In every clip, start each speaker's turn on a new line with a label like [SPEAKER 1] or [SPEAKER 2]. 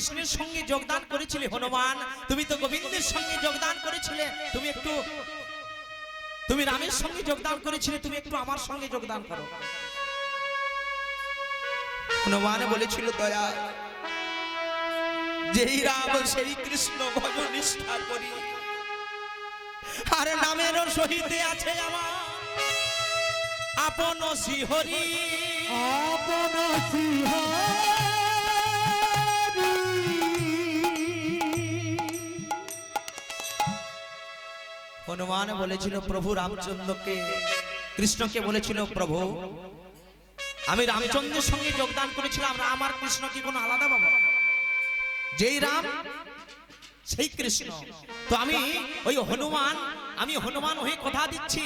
[SPEAKER 1] কৃষ্ণের সঙ্গে যোগদান করেছিলে, হনুমান। তুমি তো গোবিন্দের সঙ্গে যোগদান করেছিলে। তুমি একটু তুমি রামের সঙ্গে যোগদান করেছিলে, তুমি একটু আমার সঙ্গে যোগদান করো। হনুমান বলেছিল, দয়া, যেই রাম, সেই কৃষ্ণ ভজ নিষ্ঠা করি। আর নামেরও সহিতে আছে আমার আপন শ্রীহরি।
[SPEAKER 2] আপন শ্রীহরি।
[SPEAKER 1] হনুমান বলেছিল, প্রভু রামচন্দ্রকে কৃষ্ণকে বলেছিল, প্রভু, আমি রামচন্দ্রের সঙ্গে যোগদান করেছিলাম রাম আর কৃষ্ণ কি কোনো আলাদা বাবা? যেই রাম, সেই কৃষ্ণ। তো আমি ওই হনুমান, আমি হনুমান হয়ে কথা দিচ্ছি,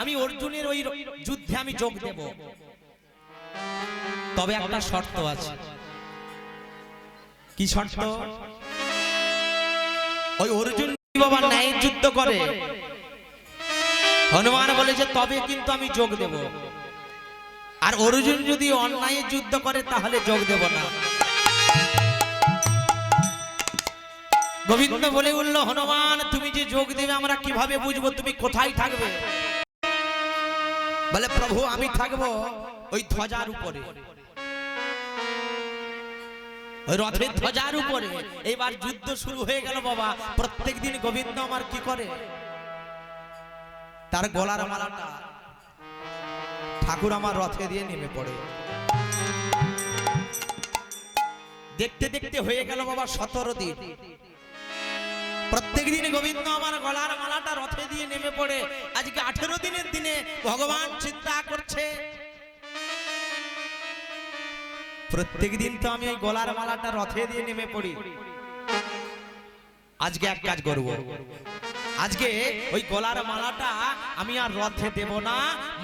[SPEAKER 1] আমি অর্জুনের ওই যুদ্ধে আমি যোগ দেব। তবে একটা শর্ত আছে। কি শর্ত? ওই অর্জুন বাবা ন্যায় যুদ্ধ করে। হনুমান বলেছে, তবে কিন্তু আমি যোগ দেব। আর অর্জুন যদি অন্যায় যুদ্ধ করে, তাহলে যোগ দেব না। গোবিন্দ বলে উঠল, হনুমান, তুমি যে যোগ দেবে, আমরা কীভাবে বুঝব? তুমি কোথায় থাকবে? বলে, প্রভু, আমি থাকব ওই ধ্বজার উপরে। রথের ধ্বজার উপরে। এবার যুদ্ধ শুরু হয়ে গেল বাবা। প্রত্যেক দিন গোবিন্দ আমার কি করে? তার গলার মালাটা ঠাকুর আমার রথে দিয়ে নেমে পড়ে। দেখতে দেখতে হয়ে গেল বাবা সতেরো দিন। প্রত্যেক দিন গোবিন্দ আমার গলার মালাটা রথে দিয়ে নেমে পড়ে। আজকে আঠেরো দিনের দিনে ভগবান চিন্তা করছে প্রত্যেক দিন তো আমি ওই গলার মালাটা রথে দিয়ে নেমে পড়ি। আজকে এক কাজ করব। আজকে ওই গলার মালাটা আমি আর রথে দেব না,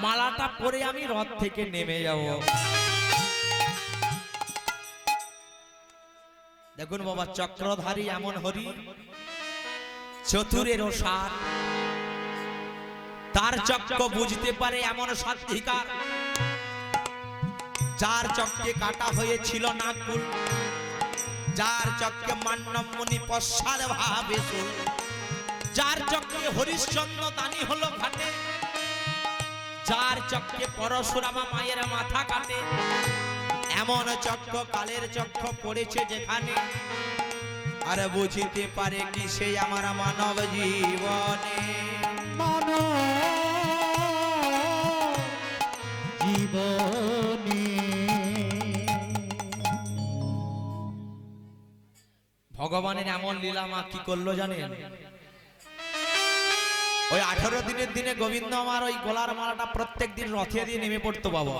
[SPEAKER 1] মালাটা পরে আমি রথ থেকে নেমে যাব। দেখুন বাবা, চক্রধারী এমন হরি চতুরের সার। তার চক্র বুঝতে পারে এমন সাত্বিকার যার চক্রে কাটা হয়েছিল নাকুল, যার চক্রে মান্নব মুনি পশ্চাদ ভাবে যার চক্রে হরিশ্চন্দ্র দানি হলো ঘাটে, যার চক্রে পরশুরামা মায়ের মাথা কাটে, এমন চক্র কালের চক্র পড়েছে যেখানে, আর বুঝিতে পারে কি সে আমার মানব জীবনে। ভগবানের এমন লীলামা কি করল জানেন? ওই আঠারো দিনের দিনে গোবিন্দ আমার ওই গলার মালাটা প্রত্যেক দিন রথে দিয়ে নেমে পড়তো বাবা।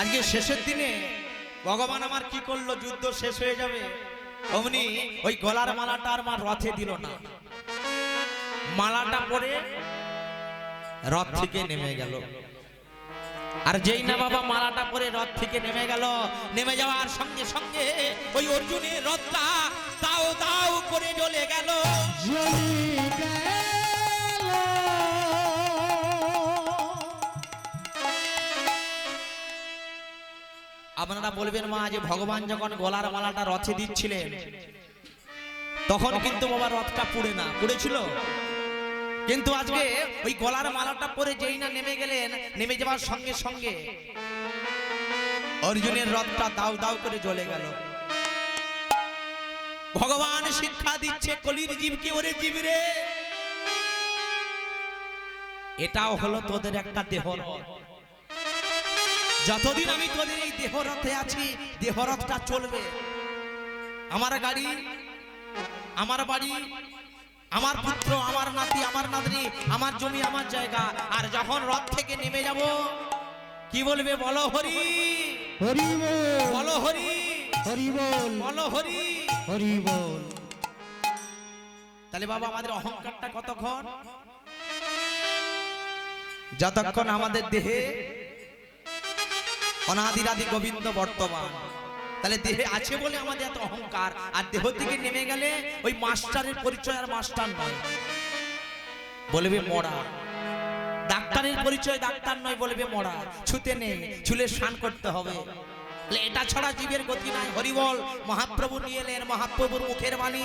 [SPEAKER 1] আজকে শেষের দিনে ভগবান আমার কি করল? যুদ্ধ শেষ হয়ে যাবে। অমনি ওই গলার মালাটা আর আমার রথে দিল না। মালাটা পরে রথ থেকে নেমে গেল। আর যেই না বাবা মালাটা পরে রথ থেকে নেমে গেল, নেমে যাওয়ার সঙ্গে সঙ্গে ওই অর্জুনের রথটা দাও দাও করে জ্বলে গেল। আপনারা বলবেন মা, যে ভগবান যখন গলার মালাটা রথে দিচ্ছিলেন, তখন কিন্তু বাবা রথটা পুড়ে না, পুড়েছিল? কিন্তু আজকে ওই গলার মালাটা পরে যেই না নেমে গেলেন, নেমে যাওয়ার সঙ্গে সঙ্গে অর্জুনের রথটা দাও দাও করে জ্বলে গেল। ভগবান শিক্ষা দিচ্ছে কলির জীবকে, ওরে জীব রে। এটাও হলো তোদের একটা দেহ যতদিন আমি তোদের এই দেহরথে আছি দেহরথটা চলবে। আমার গাড়ি, আমার বাড়ি আমার পুত্র আমার নাতি আমার নাতনি আমার জমি আমার জায়গা। আর যখন রথ থেকে নেমে যাব কি বলবে? বলো হরি।
[SPEAKER 2] হরি বল।
[SPEAKER 1] হরি।
[SPEAKER 2] হরি বল।
[SPEAKER 1] বলো হরি।
[SPEAKER 2] হরি বল।
[SPEAKER 1] তাহলে বাবা আমাদের অহংকারটা কতক্ষণ? যতক্ষণ আমাদের দেহে অনাদিরাদি গোবিন্দ বর্তমান। তাহলে দেহে আছে বলে আমাদের এত অহংকার। আর দেহ থেকে নেমে গেলে ওই মাস্টারের পরিচয় আর মাস্টার নয়। বলবে মরা। ডাক্তারের পরিচয় ডাক্তার নয়, বলবে মরা। ছুতে নেই চুলে স্নান করতে হবে। এটা ছাড়া জীবের গতি নাই। হরিবল, মহাপ্রভু নিয়ে এলেন মহাপ্রভুর মুখের বাণী।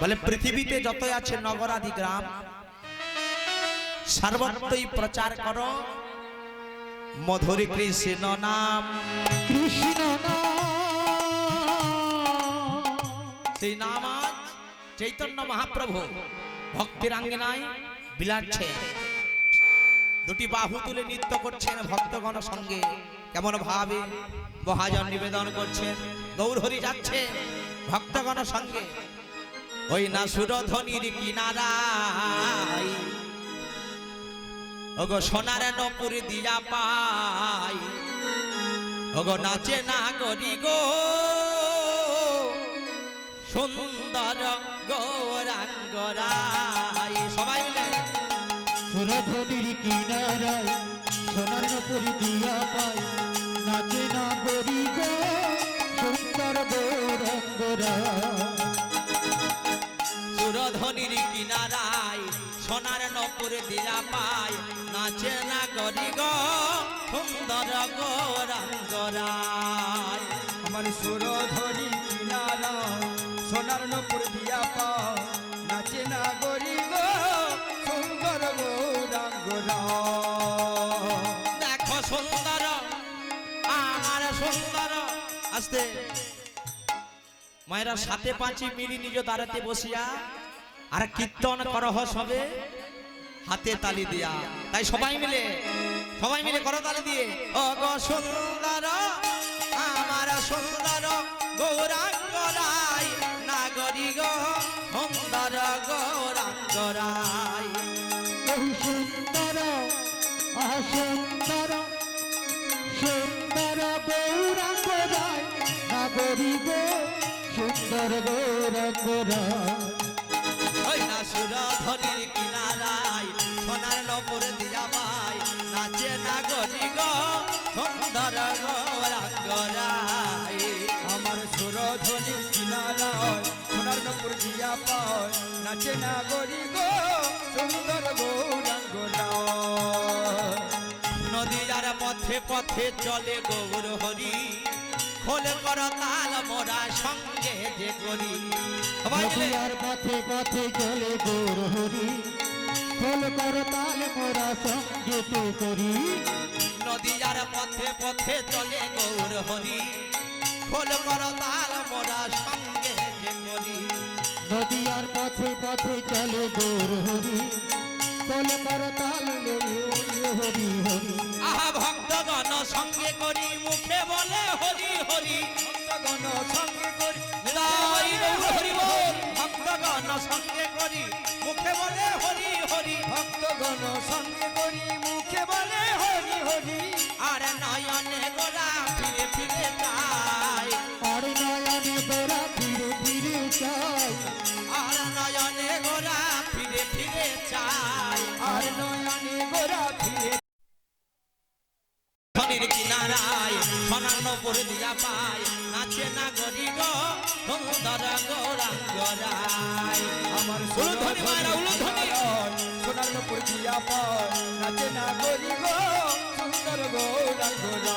[SPEAKER 1] বলে, পৃথিবীতে যত আছে নগরাদি গ্রাম, সর্বত্রই প্রচার করো। মধুর কৃষ্ণ নাম।
[SPEAKER 2] কৃষ্ণ নাম।
[SPEAKER 1] সেই নাম আজ চৈতন্য মহাপ্রভু ভক্তির আঙ্গিনায় বিলাচ্ছে। দুটি বাহু তুলে নৃত্য করছেন ভক্তগণ সঙ্গে। কেমন ভাবে মহাজন নিবেদন করছেন গৌরহরি যাচ্ছে ভক্তগণ সঙ্গে। ওই না সুরধ্বনির কিনারায় ওগো সোনার নপুর দিয়া পাই। ওগো নাচে না করি গো। সুন্দর গৌরাঙ্গরাই সবাই মিলে।
[SPEAKER 2] কিনারায় সোনার নপুরি দিয়া পাই। নাচে না করি গো, সুন্দর
[SPEAKER 1] সুরধ্বনির কিনারায় সোনার নপুর দিয়া পায়। নাচে না করি গো সুন্দর গৌরাঙ্গরাই
[SPEAKER 3] আমার সুরধরি কিনারা সোনার নপুর দিয়া পাও নাচে না গরি গো সুন্দর গৌরাঙ্গরা
[SPEAKER 1] দেখো সুন্দর আমার সুন্দর। আস্তে। মায়েরা সাথে পাঁচি মিলি নিজ দাঁড়াতে বসিয়া আর কীর্তন করহ সবে। হাতে তালি দিয়া। তাই সবাই মিলে সবাই মিলে করো তালি দিয়ে। ও গো সুন্দর, আমার সুন্দর, গৌরাঙ্গ রাই নাগরি গো, সুন্দর গৌরাঙ্গ
[SPEAKER 2] বহু সুন্দর, অসুন্দর, সুন্দর গৌরাঙ্গ রায়, নাগরি গো, সুন্দর গৌরাঙ্গ রায়।
[SPEAKER 1] সুরধনির কিনারায়, সোনার নপুর দিয়া পাই নাচে না গরি গো, সুন্দর
[SPEAKER 3] আমার সুরধরি কিনারা সোনার নপুর দিয়া পাও নাচে না গরি গো
[SPEAKER 1] পথে পথে চলে গৌর হরি খোল কর তাল মোরা সঙ্গে যে করি।
[SPEAKER 2] নদিয়ার পথে পথে চলে গৌর হরি খোল কর তাল মোরা সঙ্গীতে করি।
[SPEAKER 1] নদীর পথে পথে চলে গৌর হরি খোল কর তাল মোরা সঙ্গে করি
[SPEAKER 2] নদিয়ার পথে পথে চলে গৌর হরি খোল কর তাল হরি হরি
[SPEAKER 1] আহা ভক্তগণ সঙ্গে করি মুখে বলে হরি হরি।
[SPEAKER 3] ভক্তগণ সঙ্গে করি।
[SPEAKER 1] গৌর হরি বল, ভক্তগণ সঙ্গে করি। মুখে বলে হরি হরি,
[SPEAKER 3] ভক্তগণ সঙ্গে করি। মুখে বলে হরি হরি,
[SPEAKER 1] আর নয়নে গোরা ফিরে ফিরে যায় নপুর দিয়া পায় নাচে না গরি সুন্দর গৌরাঙ্গরায়
[SPEAKER 3] আমার
[SPEAKER 1] উলুধ্বনি মারা উলুধ্বনি।
[SPEAKER 3] সোনার নপুর দিয়া পায় নাচে না গরি সুন্দর গৌরাঙ্গরা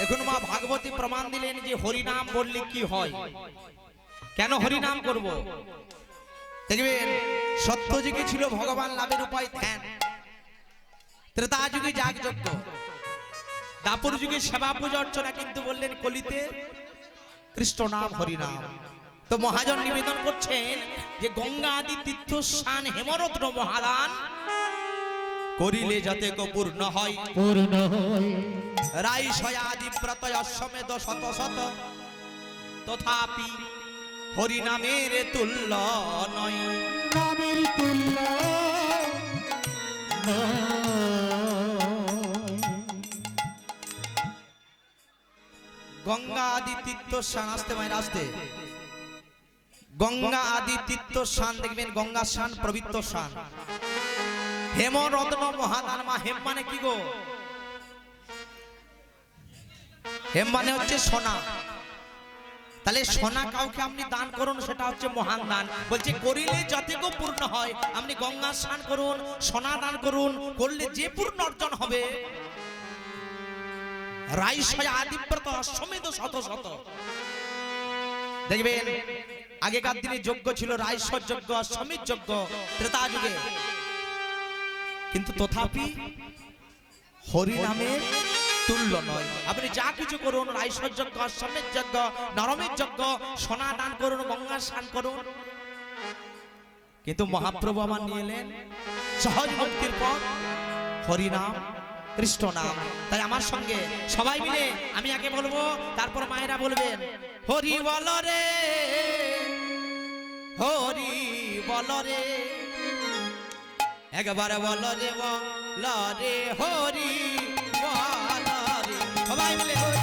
[SPEAKER 1] এখন মা ভাগবতী প্রমাণ দিলেন যে হরি নাম বললে কি হয়। কেন হরি নাম করব? দেখবেন সত্য যুগে ছিল ভগবান লাভের উপায় ধ্যান। ত্রেতা যুগে যাগযজ্ঞ। দাপর যুগে সেবা পূজা অর্চনা কিন্তু বললেন কলিতে কৃষ্ণ নাম হরি নাম তো মহাজন নিবেদন করছেন যে গঙ্গা আদি তীর্থ স্নান হেমরত্ন মহাদান করিলে যাতে পূর্ণ হয়।
[SPEAKER 2] পূর্ণ হয়।
[SPEAKER 1] রাই সয়া আদি প্রতয় অশ্বমেধ শত শত। তথাপি হরি নামের তুল্য নয়।
[SPEAKER 2] নামের তুল্য
[SPEAKER 1] গঙ্গা আদি তীর্থ স্নান আসতে মায়ের আসতে। গঙ্গা আদি তীর্থ স্নান দেখবেন গঙ্গা স্নান পবিত্র স্নান। হেম রত্ন মহাদান মা, হেম মানে কি গো? হেম মানে হচ্ছে সোনা। তাহলে সোনা কাউকে আপনি দান করুন, সেটা হচ্ছে মহান দান। বলছে, করিলে যাতে গো পূর্ণ হয়, আপনি গঙ্গা স্নান করুন, সোনা দান করুন, করলে যে পূর্ণ অর্জন হবে। আদিব্রত অশ্বমেধ শত শত। দেখবেন, আগেকার দিনে যজ্ঞ ছিল রাইশ্বর যজ্ঞ, অশ্বমেধ যজ্ঞ, ত্রেতা যুগে। কিন্তু তথাপি হরি নামে তুল্য নয়। আপনি যা কিছু করুন রাইশ্বর যজ্ঞ অশ্বমেধ যজ্ঞ, নরমের যজ্ঞ, সোনা দান করুন, গঙ্গা স্নান করুন। কিন্তু মহাপ্রভু আমার নিয়ে এলেন, সহজ ভক্তির পথ হরিনাম কৃষ্ণ নাম। তাই আমার সঙ্গে সবাই মিলে আমি আগে বলব, তারপর মায়েরা বলবেন, হরি বল রে, হরি বল রে। একবার বল রে বল হরি বল সবাই মিলে হরি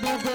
[SPEAKER 2] do do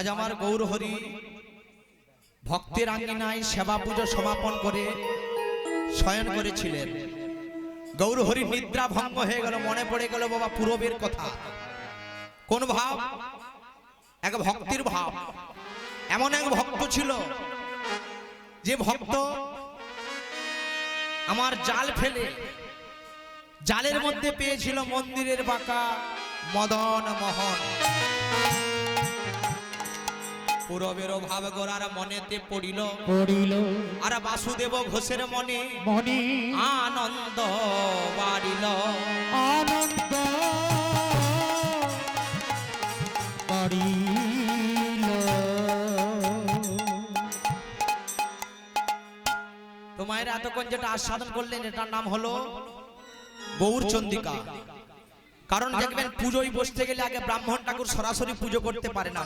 [SPEAKER 1] আজ আমার গৌর হরি ভক্তের আঙ্গিনায় সেবা পুজো সমাপন করে শয়ন করেছিলেন। গৌর হরি নিদ্রা ভঙ্গ হয়ে গেল, মনে পড়ে গেল, বাবা, পূরবের কথা। কোন ভাব? এক ভক্তির ভাব। এমন এক ভক্ত ছিল, যে ভক্ত আমার জাল ফেলে, জালের মধ্যে পেয়েছিল মন্দিরের বাঁকা মদন মোহন। পূরবের ভাব গোড়ার মনেতে পড়িল।
[SPEAKER 2] পড়িল।
[SPEAKER 1] আর বাসুদেব ঘোষের মনে
[SPEAKER 2] মনে
[SPEAKER 1] আনন্দ বাড়িল।
[SPEAKER 2] আনন্দ
[SPEAKER 1] তোমায় এতক্ষণ যেটা আস্বাদন করলেন এটার নাম হলো গৌর চন্দিকা কারণ দেখবেন পুজোয় বসতে গেলে আগে ব্রাহ্মণ ঠাকুর সরাসরি পুজো করতে পারে না।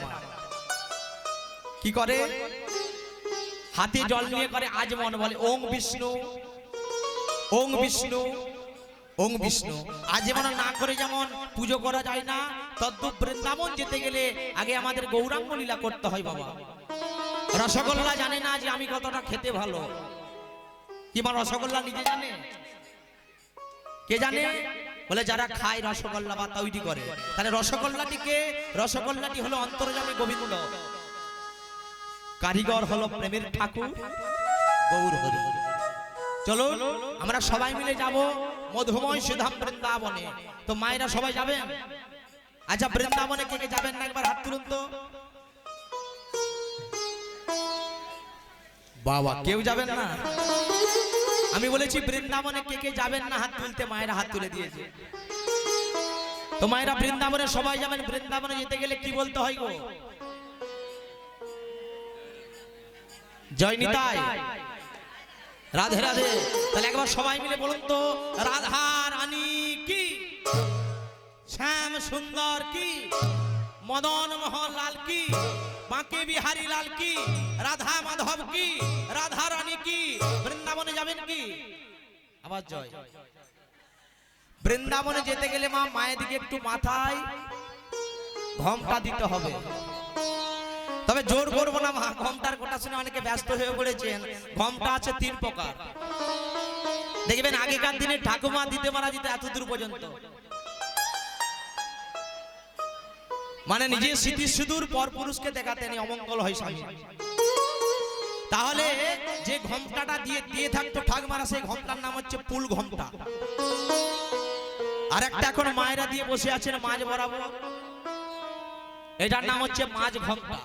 [SPEAKER 1] কি করে? হাতে জল নিয়ে করে আজ মন বলে ওং বিষ্ণু ওং বিষ্ণু ওং বিষ্ণু আজ যেমন না করে যেমন পুজো করা যায় না তদ্রুপ বৃন্দাবন যেতে গেলে আগে আমাদের গৌরাঙ্গ লীলা করতে হয় বাবা। রসগোল্লা জানে না যে আমি কতটা খেতে ভালো। কি মা রসগোল্লা নিজে জানে? কে জানে? বলে যারা খায় রসগোল্লা বা তৈরি করে তাহলে রসগোল্লাটিকে রসগোল্লাটি হলো অন্তর্জামী গোবিন্দ। কারিগর হলো প্রেমের ঠাকুর, গৌর হরি। চলো আমরা সবাই মিলে যাব মধুময় সুধাম বৃন্দাবনে। তো মায়েরা সবাই যাবেন? আচ্ছা বৃন্দাবনে কে কে যাবেন না? একবার হাত তুলুন তো। বাবা, কেউ যাবেন না? আমি বলেছি, বৃন্দাবনে কে কে যাবেন না? হাত তুলতে মায়েরা হাত তুলে দিয়েছে। তো মায়েরা বৃন্দাবনে সবাই যাবেন? বৃন্দাবনে যেতে গেলে কি বলতে হয় গো? জয় নিতাই রাধে রাধে। তাহলে একবার সবাই মিলে বলুন তো রাধা রানী কি? শ্যাম সুন্দর কি? মদন মোহন লাল কি? বাঁকে বিহারী লাল কি? রাধা মাধব কি? রাধা রানী কি? বৃন্দাবনে যাবেন কি? আবার জয়। বৃন্দাবনে যেতে গেলে মা মায়ের দিকে একটু মাথায় ঘমটা দিতে হবে। তবে জোর করব না, মা, ঘমটার কোটা শুনে অনেকে ব্যস্ত হয়ে পড়েছেন। ঘমটা আছে তিন প্রকার। দেখবেন আগেকার দিনে ঠাকুমা দিতে মারা যেত এত দূর পর্যন্ত। মানে নিজের স্মৃতি সুদূর পর পুরুষকে দেখাতেন অমঙ্গল হয় স্বামী। তাহলে যে ঘমটাটা দিয়ে দিয়ে থাকতো ঠাকুমারা, সেই ঘমটার নাম হচ্ছে পুল ঘমটা। আর একটা এখন মায়েরা দিয়ে বসে আছেন, মাঝ বরাবর। এটার নাম হচ্ছে মাছ ঘণ্টা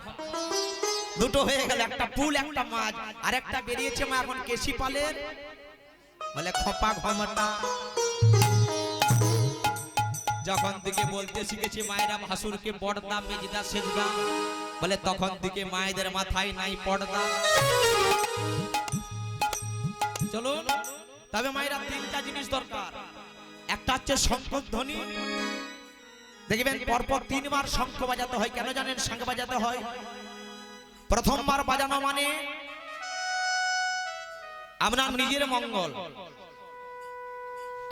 [SPEAKER 1] দুটো হয়ে গেল, একটা পুল, একটা মাছ আর একটা বেরিয়েছে মা এখন কেশি পালের। বলে, খপা ঘমটা। যখন থেকে বলতে শিখেছি মায়েরা, ভাসুরকে পর্দা, মেজদা, সেজদা। বলে, তখন থেকে মায়েদের মাথায় নাই পর্দা। চলো, তবে মায়েরা তিনটা জিনিস দরকার। একটা হচ্ছে শঙ্কর ধ্বনি দেখবেন, পরপর তিনবার শঙ্খ বাজাতে হয়, কেন জানেন? শঙ্খ বাজাতে হয়। প্রথমবার বাজানো মানে? আপনার নিজের মঙ্গল।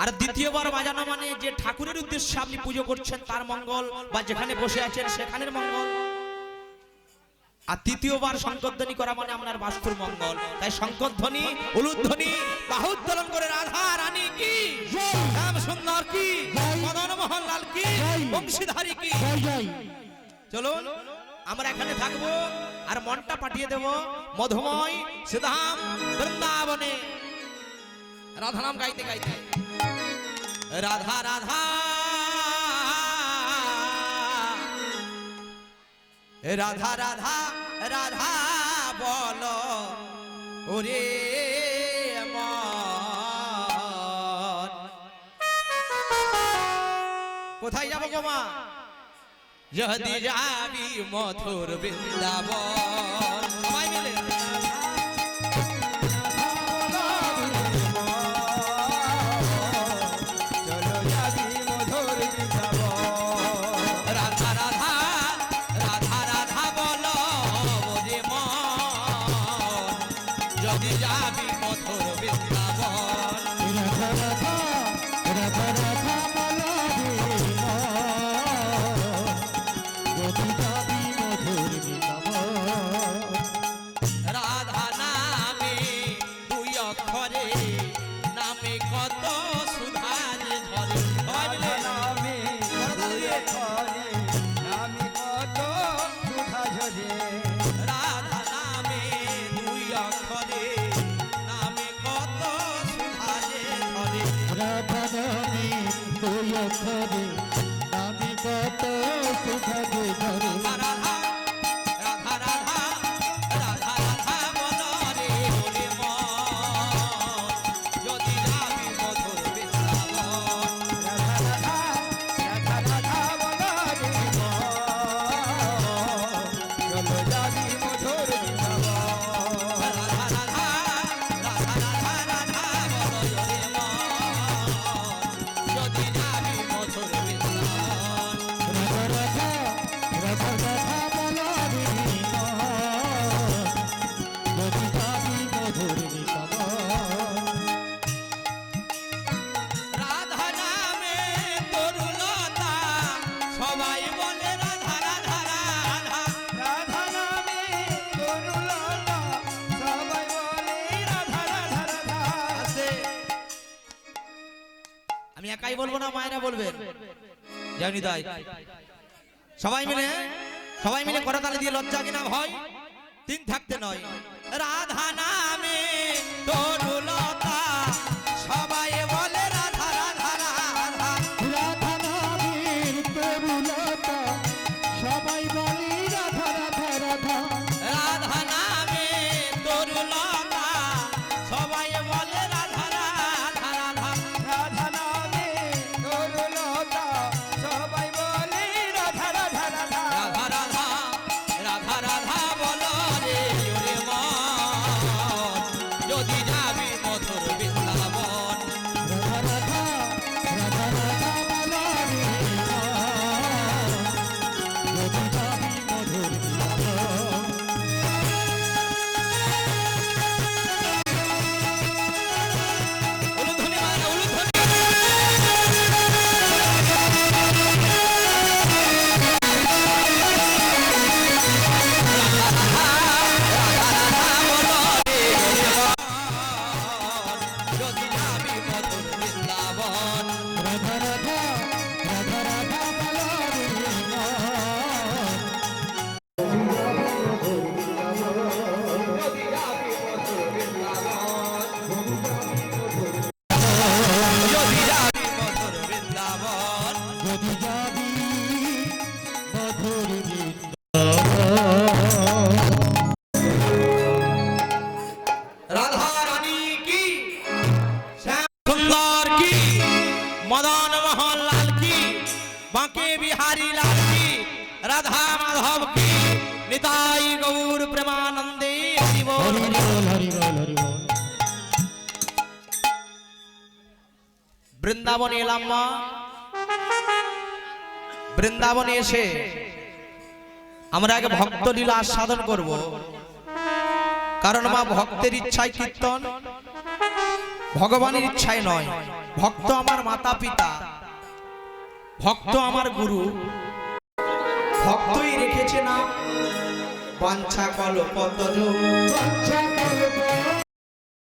[SPEAKER 1] আর দ্বিতীয়বার বাজানো মানে যে ঠাকুরের উদ্দেশ্যে আপনি পুজো করছেন তার মঙ্গল বা যেখানে বসে আছেন সেখানের মঙ্গল। আর তৃতীয়বার শঙ্করধ্বনি করা মানে আপনার বাস্তুর মঙ্গল। তাই শঙ্করধ্বনি উলুধ্বনি বাহুত্তোলন করে রাধা রানী কি? শ্যাম সুন্দর কি? মদন মোহন লাল কি বংশীধারী কি? চলুন আমরা এখানে থাকব। আর মনটা পাঠিয়ে দেব মধুময় সিধাম বৃন্দাবনে। রাধা নাম গাইতে গাইতে। রাধা রাধা। রাধা রাধা রাধা বলো। ওরে কোথায় যাব গো মা? যদি যাবি মথুর বৃন্দাবন। ধরে।
[SPEAKER 2] নামে কত সুধাগে ধরে।
[SPEAKER 1] তাই। সবাই মিলে সবাই মিলে করে তালে দিয়ে লজ্জা কিনা ভয় তিন থাকতে নয়। মদন মোহন লাল কি? বাঁকে বিহারি লাল কি? রাধা মাধব কি? নিতাই গৌর প্রেমানন্দে বৃন্দাবন এলাম মা। বৃন্দাবনে এসে আমরা আগে ভক্ত লীলা আস্বাদন করব। কারণ মা ভক্তের ইচ্ছায় কীর্তন, ভগবানের ইচ্ছায় নয়। ভক্ত আমার মাতা পিতা ভক্ত আমার গুরু ভক্তই রেখেছে না বাঞ্ছা কল পদ্ম